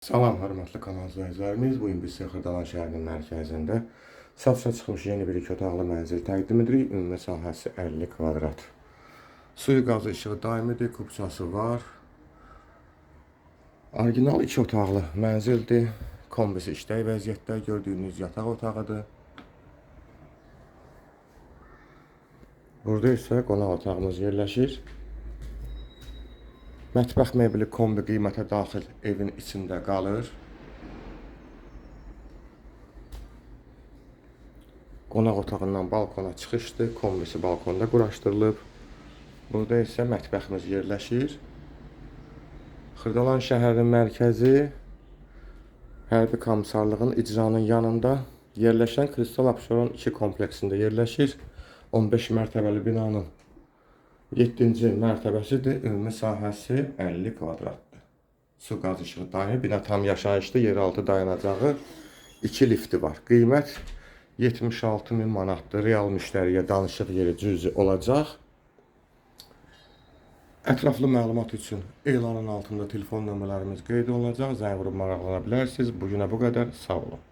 Salam, hörmətli kanal izləyicilərimiz. Bu gün biz Xırdalan şəhərinin mərkəzində satışa çıxmış yeni bir iki otaqlı mənzil təqdim edirik. Ümumi sahəsi 50 kvadrat. Suyu, qazı, işığı daimidir, kubçası var. Orijinal iki otaqlı mənzildir. Kombisi işlək vəziyyətdə gördüyünüz yataq otağıdır. Burada isə qonaq otağımız yerləşir. Mətbəx mebeli kombi qiymətə daxil evin içində qalır. Qonaq otağından balkona çıxışdır. Kombisi balkonda quraşdırılıb. Burada isə mətbəximiz yerləşir. Xırdalan şəhərinin mərkəzi Hərbi Komissarlığın icranın yanında yerləşən Kristal Abşeron 2 kompleksində yerləşir. 15 mərtəbəli binanın 7-ci mərtəbəsidir. Ümumi sahəsi 50 kvadratdır. Su qaz işığı daimi bina tam yaşayışlı yeraltı dayanacağı 2 lifti var. Qiymət 76 min manatdır. Real müştəriyə danışıq yeri cüzi olacaq. Ətraflı məlumat üçün elanın altında telefon nömrələrimiz qeyd olunacaq. Zəng vurub maraqlana bilərsiniz. Bu günə bu qədər. Sağ olun.